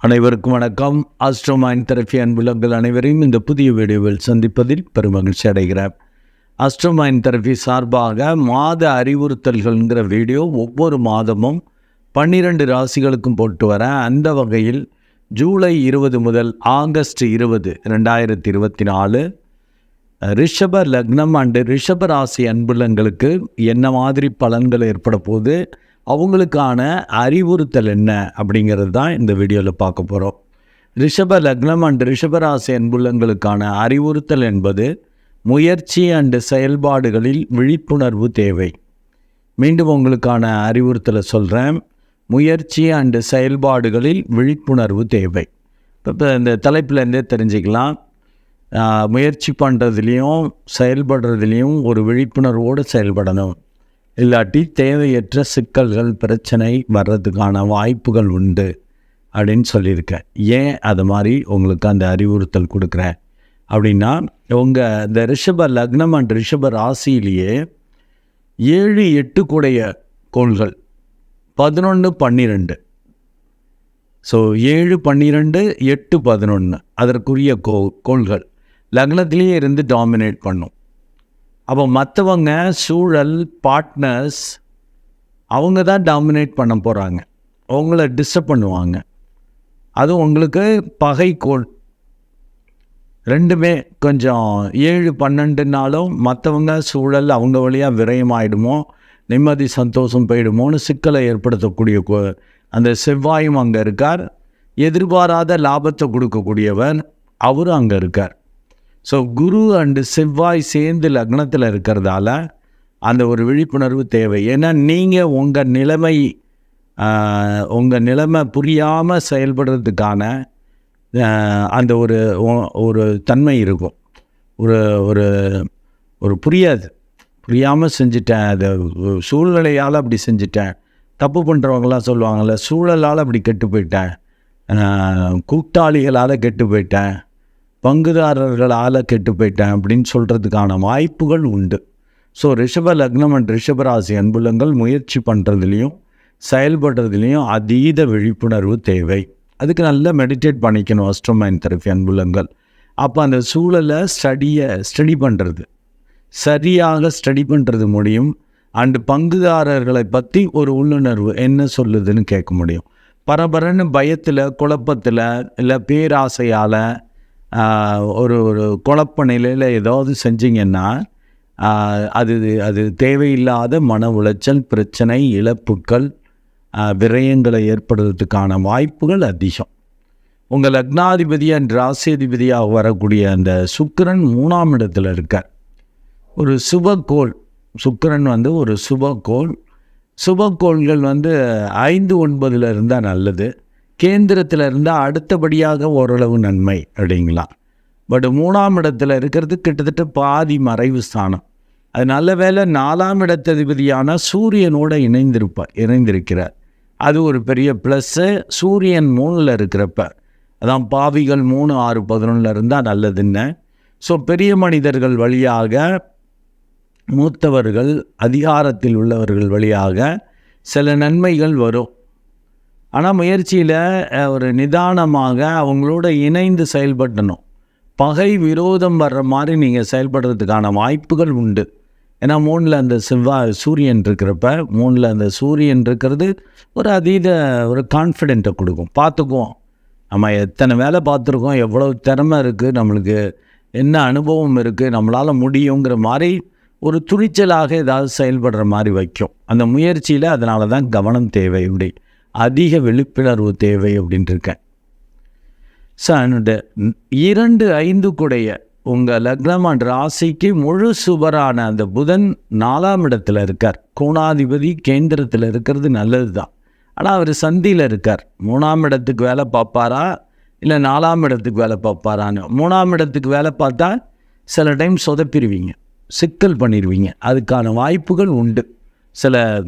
அனைவருக்கும் வணக்கம். ஆஸ்ட்ரோமைன் தெரபி அன்புலங்கள் அனைவரையும் இந்த புதிய வீடியோவில் சந்திப்பதில் பெருமகிழ்ச்சி அடைகிறேன். ஆஸ்ட்ரோமைன் தெரபி சார்பாக மாத அறிவுறுத்தல்கள்ங்கிற வீடியோ ஒவ்வொரு மாதமும் பன்னிரண்டு ராசிகளுக்கும் போட்டு வர அந்த வகையில் ஜூலை இருபது முதல் ஆகஸ்ட் இருபது ரெண்டாயிரத்தி இருபத்தி நாலு ரிஷப லக்னம் அண்டு ரிஷப ராசி அன்புலங்களுக்கு என்ன மாதிரி பலன்கள் ஏற்பட போகுது அவங்களுக்கான அறிவுறுத்தல் என்ன அப்படிங்கிறது தான் இந்த வீடியோவில் பார்க்க போகிறோம் ரிஷப லக்னம் அண்ட் ரிஷபராசி அன்புள்ளங்களுக்கான அறிவுறுத்தல் என்பது முயற்சி அண்டு செயல்பாடுகளில் விழிப்புணர்வு தேவை. மீண்டும் உங்களுக்கான அறிவுறுத்தலை சொல்கிறேன் முயற்சி அண்டு செயல்பாடுகளில் விழிப்புணர்வு தேவை. இப்போ இந்த தலைப்பிலேருந்தே தெரிஞ்சுக்கலாம். முயற்சி பண்ணுறதுலேயும் செயல்படுறதுலேயும் ஒரு விழிப்புணர்வோடு செயல்படணும். இல்லாட்டி தேவையற்ற சிக்கல்கள் பிரச்சனை வர்றதுக்கான வாய்ப்புகள் உண்டு அப்படின்னு சொல்லியிருக்கேன். ஏன் அது மாதிரி உங்களுக்கு அந்த அறிவுறுத்தல் கொடுக்குறேன்? அப்படின்னா உங்கள் இந்த ரிஷப லக்னம் அண்ட் ரிஷப ராசியிலேயே ஏழு எட்டு கூடைய கோள்கள் பதினொன்று பன்னிரெண்டு. ஸோ ஏழு பன்னிரெண்டு எட்டு பதினொன்று அதற்குரிய கோ கோள்கள் லக்னத்திலேயே இருந்து டாமினேட் பண்ணும். அப்போ மற்றவங்க சூழல் பார்ட்னர்ஸ் அவங்க தான் டாமினேட் பண்ண போகிறாங்க அவங்கள டிஸ்டர்ப் பண்ணுவாங்க. அது உங்களுக்கு பகைக்கோள் ரெண்டுமே கொஞ்சம் ஏழு பன்னெண்டுனாலும் மற்றவங்க சூழல் அவங்க வழியாக விரயமாயிடுமோ நிம்மதி சந்தோஷம் போயிடுமோன்னு சிக்கலை ஏற்படுத்தக்கூடிய கோ- அந்த செவ்வாயும் அங்கே இருக்கார். எதிர்பாராத லாபத்தை கொடுக்கக்கூடியவர் அவரும் அங்கே இருக்கார். ஸோ குரு அண்டு செவ்வாய் சேர்ந்து லக்னத்தில் இருக்கிறதால அந்த ஒரு விழிப்புணர்வு தேவை. ஏன்னா நீங்கள் உங்கள் நிலைமை உங்கள் நிலைமை புரியாமல் செயல்படுறதுக்கான அந்த ஒரு ஒரு தன்மை இருக்கும். ஒரு ஒரு ஒரு புரியாது. புரியாமல் செஞ்சிட்டேன். அதை சூழ்நிலையால் அப்படி செஞ்சிட்டேன். தப்பு பண்ணுறவங்களாம் சொல்லுவாங்கள்ல சூழலால் அப்படி கெட்டு போயிட்டேன். கூட்டாளிகளால் கெட்டு போயிட்டேன். பங்குதாரர்களால் கெட்டு போயிட்டேன் அப்படின்னு சொல்கிறதுக்கான வாய்ப்புகள் உண்டு. ஸோ ரிஷப லக்னம் அண்ட் ரிஷபராசி அன்புலங்கள் முயற்சி பண்ணுறதுலையும் செயல்படுறதுலையும் அதீத விழிப்புணர்வு தேவை. அதுக்கு நல்லா மெடிடேட் பண்ணிக்கணும் அஸ்ட்ரோமைன் தெரப்பி அன்புலங்கள். அப்போ அந்த சூழலை ஸ்டடியை ஸ்டடி பண்ணுறது சரியாக ஸ்டடி பண்ணுறது முடியும். அண்டு பங்குதாரர்களை பற்றி ஒரு உள்ளுணர்வு என்ன சொல்லுதுன்னு கேட்க முடியும். பரபரன்னு பயத்தில் குழப்பத்தில் இல்லை பேராசையால் ஒரு ஒரு குழப்ப நிலையில் ஏதாவது செஞ்சீங்கன்னா அது அது தேவையில்லாத மன உளைச்சல் பிரச்சனை இழப்புக்கள் விரயங்களை ஏற்படுறதுக்கான வாய்ப்புகள் அதிகம். உங்கள் லக்னாதிபதி அண்ட் வரக்கூடிய அந்த சுக்கிரன் மூணாம் இடத்துல இருக்கார். ஒரு சுபக்கோள் சுக்கிரன் வந்து ஒரு சுபக்கோள். சுபக்கோள்கள் வந்து ஐந்து ஒன்பதில் இருந்தால் நல்லது. கேந்திரத்தில் இருந்தால் அடுத்தபடியாக ஓரளவு நன்மை அப்படிங்களா? பட் மூணாம் இடத்துல இருக்கிறது கிட்டத்தட்ட பாதி மறைவு ஸ்தானம். அது நல்ல வேளை நாலாம் இடத்ததிபதியான சூரியனோட இணைந்திருப்பார் இணைந்திருக்கிறார். அது ஒரு பெரிய ப்ளஸ்ஸு சூரியன் மூணில் இருக்கிறப்ப. அதான் பாவிகள் மூணு ஆறு பதினொன்றில் இருந்தால் நல்லதுன்னு ஸோ பெரிய மனிதர்கள் வழியாக மூத்தவர்கள் அதிகாரத்தில் உள்ளவர்கள் வழியாக சில நன்மைகள் வரும். ஆனால் முயற்சியில் ஒரு நிதானமாக அவங்களோட இணைந்து செயல்படணும் பகை விரோதம் வர்ற மாதிரி நீங்கள் செயல்படுறதுக்கான வாய்ப்புகள் உண்டு. ஏன்னா மூணில் அந்த செவ்வாய் சூரியன் இருக்கிறப்ப மூணில் அந்த சூரியன் இருக்கிறது ஒரு அதீத ஒரு கான்ஃபிடென்ட்டை கொடுக்கும். பார்த்துக்குவோம். நம்ம எத்தனை வேலை பார்த்துருக்கோம் எவ்வளோ திறமை இருக்குது நம்மளுக்கு என்ன அனுபவம் இருக்குது நம்மளால் முடியுங்கிற மாதிரி ஒரு துணிச்சலாக ஏதாவது செயல்படுற மாதிரி வைக்கும். அந்த முயற்சியில் அதனால தான் கவனம் தேவை இப்படி அதிக விழிப்புணர்வு தேவை அப்படின்ட்டு இருக்கேன். ஸோ இரண்டு ஐந்து கூடைய உங்கள் லக்னமான் ராசிக்கு முழு சுபரான அந்த புதன் நாலாம் இடத்துல இருக்கார். கோணாதிபதி கேந்திரத்தில் இருக்கிறது நல்லது தான் ஆனால் அவர் சந்தியில் இருக்கார். மூணாம் இடத்துக்கு வேலை பார்ப்பாரா? இல்லை நாலாம் இடத்துக்கு வேலை பார்ப்பாரான்னு. மூணாம் இடத்துக்கு வேலை பார்த்தா சில டைம் சொதப்பிடுவீங்க. சிக்கல் பண்ணிடுவீங்க. அதுக்கான வாய்ப்புகள் உண்டு. சில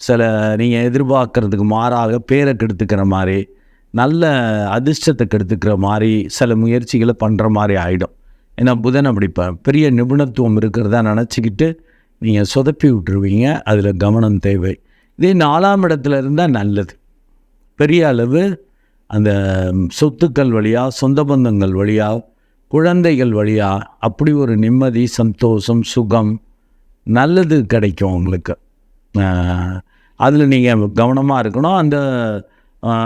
சில நீங்கள் எதிர்பார்க்கறதுக்கு மாறாக பேரை கெடுத்துக்கிற மாதிரி நல்ல அதிர்ஷ்டத்தை கெடுத்துக்கிற மாதிரி சில முயற்சிகளை பண்ணுற மாதிரி ஆகிடும் ஏன்னா புதன் அப்படி பெரிய நிபுணத்துவம் இருக்கிறதா நினச்சிக்கிட்டு நீங்கள் சொதப்பி விட்டுருவீங்க. அதில் கவனம் தேவை. இதே நாலாம் இடத்துல இருந்தால் நல்லது. பெரிய அளவு அந்த சொத்துக்கள் வழியாக சொந்த பந்தங்கள் வழியாக குழந்தைகள் வழியாக அப்படி ஒரு நிம்மதி சந்தோஷம் சுகம் நல்லது கிடைக்கும் உங்களுக்கு. அதில் நீங்கள் கவனமாக இருக்கணும். அந்த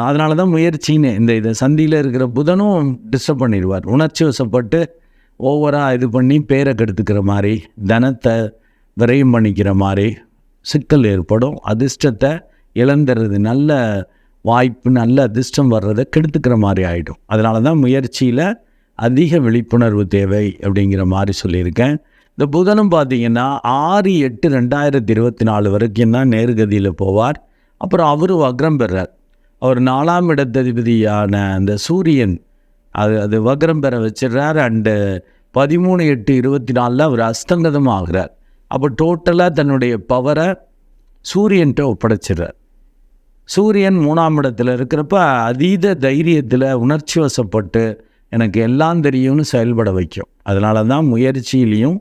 அதனால தான் முயற்சின்னு இந்த இது சந்தியில் இருக்கிற புதனும் டிஸ்டர்ப் பண்ணிடுவார். உணர்ச்சி வசப்பட்டு ஓவராக இது பண்ணி பேரை கெடுத்துக்கிற மாதிரி தனத்தை விரயம் பண்ணிக்கிற மாதிரி சிக்கல் ஏற்படும். அதிர்ஷ்டத்தை இழந்துறது நல்ல வாய்ப்பு நல்ல அதிர்ஷ்டம் வர்றதை கெடுத்துக்கிற மாதிரி ஆகிடும் அதனால தான் முயற்சியில் அதிக விழிப்புணர்வு தேவை அப்படிங்கிற மாதிரி சொல்லியிருக்கேன். இந்த புதனும் பார்த்தீங்கன்னா ஆறு எட்டு ரெண்டாயிரத்தி இருபத்தி நாலு வரைக்கும் தான் நேர்கதியில் போவார். அப்புறம் அவர் வக்ரம் பெறார். அவர் நாலாம் இடத்ததிபதியான அந்த சூரியன் அது அது வக்ரம் பெற வச்சிடுறார். அண்டு பதிமூணு எட்டு இருபத்தி நாலில் அவர் அஸ்தங்கதம் ஆகிறார். அப்போ டோட்டலாக தன்னுடைய பவரை சூரியன்கிட்ட ஒப்படைச்சிடுறார். சூரியன் மூணாம் இடத்துல இருக்கிறப்ப அதீத தைரியத்தில் உணர்ச்சி வசப்பட்டு எனக்கு எல்லாம் தெரியும்னு செயல்பட வைக்கும். அதனால தான் முயற்சியிலையும்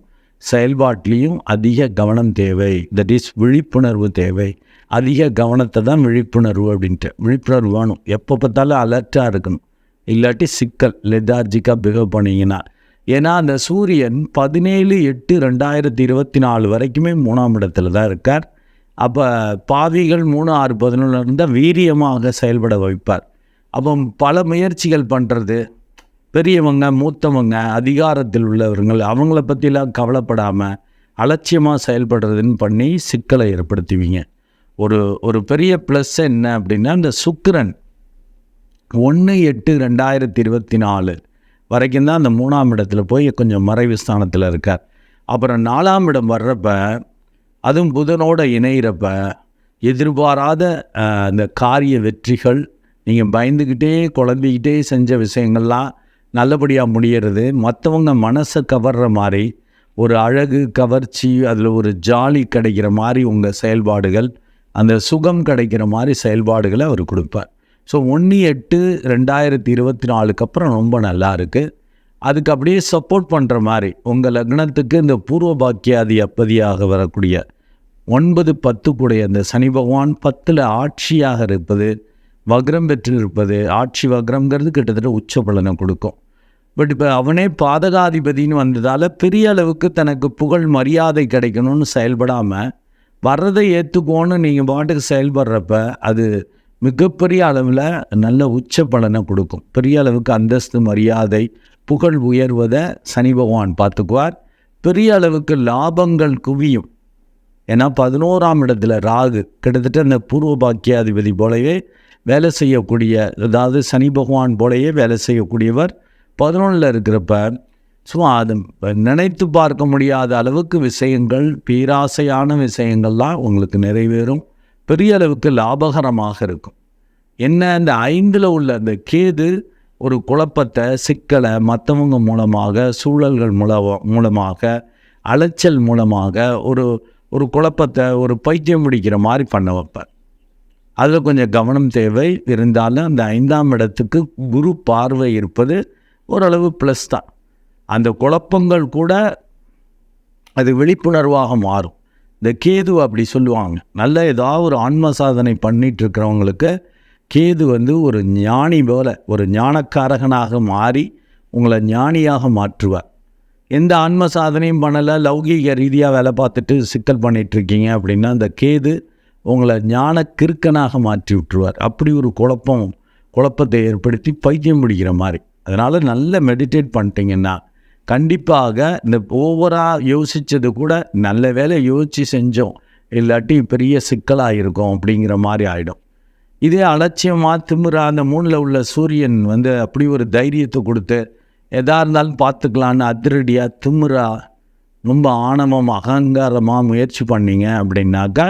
செயல்பாட்டிலையும் அதிக கவனம் தேவை. தட் இஸ் விழிப்புணர்வு தேவை. அதிக கவனத்தை தான் விழிப்புணர்வு அப்படின்ட்டு. விழிப்புணர்வு வேணும். எப்போ பார்த்தாலும் அலர்ட்டாக இருக்கணும். இல்லாட்டி சிக்கல் லெதார்ஜிக்காக பிஹேவ் பண்ணிங்கன்னா. ஏன்னா அந்த சூரியன் பதினேழு எட்டு ரெண்டாயிரத்தி இருபத்தி நாலு வரைக்குமே மூணாம் இடத்துல தான் இருக்கார். அப்போ பாவிகள் மூணு ஆறு பதினொன்று இருந்தால் வீரியமாக செயல்பட வைப்பார். அப்போ பல முயற்சிகள் பண்ணுறது பெரியவங்க மூத்தவங்க அதிகாரத்தில் உள்ளவர்கள் அவங்கள பற்றிலாம் கவலைப்படாமல் அலட்சியமாக செயல்படுறதுன்னு பண்ணி சிக்கலை ஏற்படுத்துவீங்க. ஒரு ஒரு பெரிய ப்ளஸ் என்ன அப்படின்னா இந்த சுக்கிரன் ஒன்று எட்டு ரெண்டாயிரத்தி இருபத்தி நாலு வரைக்கும் தான் அந்த மூணாம் இடத்துல போய் கொஞ்சம் மறைவு ஸ்தானத்தில் இருக்கார். அப்புறம் நாலாம் இடம் வர்றப்ப அதுவும் புதனோடு இணையிறப்ப எதிர்பாராத அந்த காரிய வெற்றிகள் நீங்கள் பயந்துக்கிட்டே குழம்பிக்கிட்டே செஞ்ச விஷயங்கள்லாம் நல்லபடியாக முடிகிறது மற்றவங்க மனசை கவர்ற மாதிரி ஒரு அழகு கவர்ச்சி அதில் ஒரு ஜாலி கிடைக்கிற மாதிரி உங்கள் செயல்பாடுகள் அந்த சுகம் கிடைக்கிற மாதிரி செயல்பாடுகளை அவர் கொடுப்பார். ஸோ ஒன்று எட்டு ரெண்டாயிரத்தி இருபத்தி நாலுக்கு அப்புறம் ரொம்ப நல்லா இருக்குது அதுக்கு அப்படியே சப்போர்ட் பண்ணுற மாதிரி உங்கள் லக்னத்துக்கு இந்த பூர்வ பாக்கியாதி அப்பதியாக வரக்கூடிய ஒன்பது பத்து கூடைய அந்த சனி பகவான் பத்தில் ஆட்சியாக இருப்பது வக்ரம் பெற்று இருப்பது ஆட்சி வக்ரம்ங்கிறது கிட்டத்தட்ட உச்ச பலனை கொடுக்கும். பட் இப்போ அவனே பாதகாதிபதினு வந்ததால் பெரிய அளவுக்கு தனக்கு புகழ் மரியாதை கிடைக்கணும்னு செயல்படாமல் வர்றதை ஏற்றுக்கோன்னு நீங்கள் பாட்டுக்கு செயல்படுறப்ப அது மிகப்பெரிய அளவில் நல்ல உச்ச பலனை கொடுக்கும். பெரிய அளவுக்கு அந்தஸ்து மரியாதை புகழ் உயர்வதை சனி பகவான் பார்த்துக்குவார். பெரிய அளவுக்கு லாபங்கள் குவியும். ஏன்னா பதினோராம் இடத்துல ராகு கிட்டத்தட்ட அந்த பூர்வ பாக்கியாதிபதி போலவே வேலை செய்யக்கூடிய அதாவது சனி பகவான் போலயே வேலை செய்யக்கூடியவர் பதினொன்றில் இருக்கிறப்ப சும்மா அது நினைத்து பார்க்க முடியாத அளவுக்கு விஷயங்கள் பேராசையான விஷயங்கள்லாம் உங்களுக்கு நிறைவேறும். பெரிய அளவுக்கு லாபகரமாக இருக்கும். என்ன இந்த ஐந்தில் உள்ள அந்த கேது ஒரு குழப்பத்தை சிக்கலை மற்றவங்க மூலமாக சூழல்கள் மூலம் மூலமாக அலைச்சல் மூலமாக ஒரு ஒரு குழப்பத்தை ஒரு பைத்தியம் பிடிக்கிற மாதிரி பண்ண வைப்பேன் அதில் கொஞ்சம் கவனம் தேவை. இருந்தாலும் அந்த ஐந்தாம் இடத்துக்கு குரு பார்வை இருப்பது ஓரளவு ப்ளஸ் தான். அந்த குழப்பங்கள் கூட அது விழிப்புணர்வாக மாறும். இந்த கேது அப்படி சொல்லுவாங்க. நல்ல ஏதாவது ஒரு ஆன்ம சாதனை பண்ணிகிட்டு இருக்கிறவங்களுக்கு கேது வந்து ஒரு ஞானி போல ஒரு ஞானக்காரகனாக மாறி உங்களை ஞானியாக மாற்றுவார். எந்த ஆன்ம சாதனையும் பண்ணலை லௌகீக ரீதியாக வேலை பார்த்துட்டு சிக்கல் பண்ணிகிட்ருக்கீங்க அப்படின்னா அந்த கேது உங்களை ஞான கிறுக்கனாக மாற்றி விட்டுருவார். அப்படி ஒரு குழப்பம் குழப்பத்தை ஏற்படுத்தி பைத்தியம் பிடிக்கிற மாதிரி. அதனால் நல்ல மெடிடேட் பண்ணிட்டீங்கன்னா கண்டிப்பாக இந்த ஓவராக யோசித்தது கூட நல்ல வேலை யோசித்து செஞ்சோம். இல்லாட்டி பெரிய சிக்கலாக இருக்கும் அப்படிங்கிற மாதிரி ஆகிடும் இதே அலட்சியமாக திமுறா அந்த மூணில் உள்ள சூரியன் வந்து அப்படி ஒரு தைரியத்தை கொடுத்து எதா இருந்தாலும் பார்த்துக்கலான்னு அதிரடியாக திமுறா ரொம்ப ஆணவம் அகங்காரமாக முயற்சி பண்ணீங்க அப்படின்னாக்கா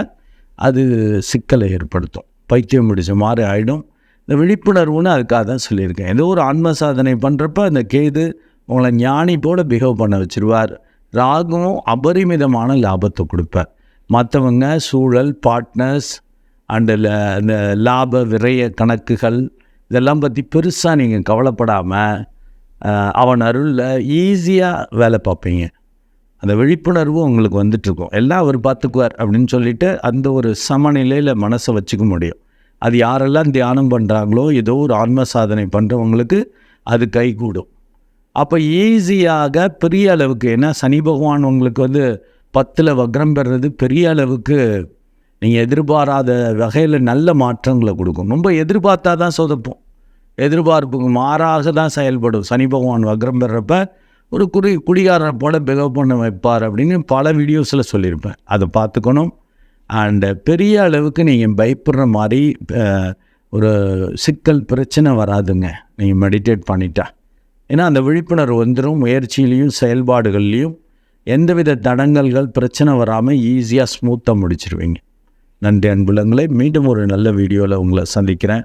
அது சிக்கலை ஏற்படுத்தும். பைத்தியம் பிடிச்ச மாதிரி ஆகிடும் இந்த விழிப்புணர்வுன்னு அதுக்காக தான் சொல்லியிருக்கேன். ஏதோ ஒரு ஆன்ம சாதனை பண்ணுறப்ப அந்த கேது உங்களை ஞானி போல பிஹேவ் பண்ண வச்சுருவார். ராகுவும் அபரிமிதமான லாபத்தை கொடுப்பார். மற்றவங்க சூழல் பார்ட்னர்ஸ் அண்டு இந்த லாப விரய கணக்குகள் இதெல்லாம் பற்றி பெருசாக நீங்கள் கவலைப்படாமல் அவன் அருளில் ஈஸியாக வேலை பார்ப்பீங்க. அந்த விழிப்புணர்வு உங்களுக்கு வந்துட்டுருக்கும். எல்லாம் அவர் பார்த்துக்குவார் அப்படின்னு சொல்லிட்டு அந்த ஒரு சமநிலையில் மனசை வச்சுக்க முடியும். அது யாரெல்லாம் தியானம் பண்ணுறாங்களோ ஏதோ ஒரு ஆன்ம சாதனை பண்ணுறவங்களுக்கு அது கைகூடும். அப்போ ஈஸியாக பெரிய அளவுக்கு ஏன்னா சனி பகவான் உங்களுக்கு வந்து பத்தில் வக்ரம் பெறுறது பெரிய அளவுக்கு நீங்கள் எதிர்பாராத வகையில் நல்ல மாற்றங்களை கொடுக்கும். ரொம்ப எதிர்பார்த்தா தான் சொதப்போம். எதிர்பார்ப்புக்கு மாறாக தான் செயல்படும். சனி பகவான் வக்ரம் பெறப்ப ஒரு குறி குடிகாரனை போல பிகவ் பண்ண வைப்பார் அப்படின்னு பல வீடியோஸில் சொல்லியிருப்பேன். அதை பார்த்துக்கணும். அண்டு பெரிய அளவுக்கு நீங்கள் பயப்படுற மாதிரி ஒரு சிக்கல் பிரச்சனை வராதுங்க. நீங்கள் மெடிடேட் பண்ணிட்டா. ஏன்னா அந்த விழிப்புணர்வு வந்துடும் முயற்சியிலையும் செயல்பாடுகள்லையும் எந்தவித தடங்கல்கள் பிரச்சனை வராமல் ஈஸியாக ஸ்மூத்தாக முடிச்சிருவீங்க. நன்றி அன்புலங்களை. மீண்டும் ஒரு நல்ல வீடியோவில் உங்களை சந்திக்கிறேன்.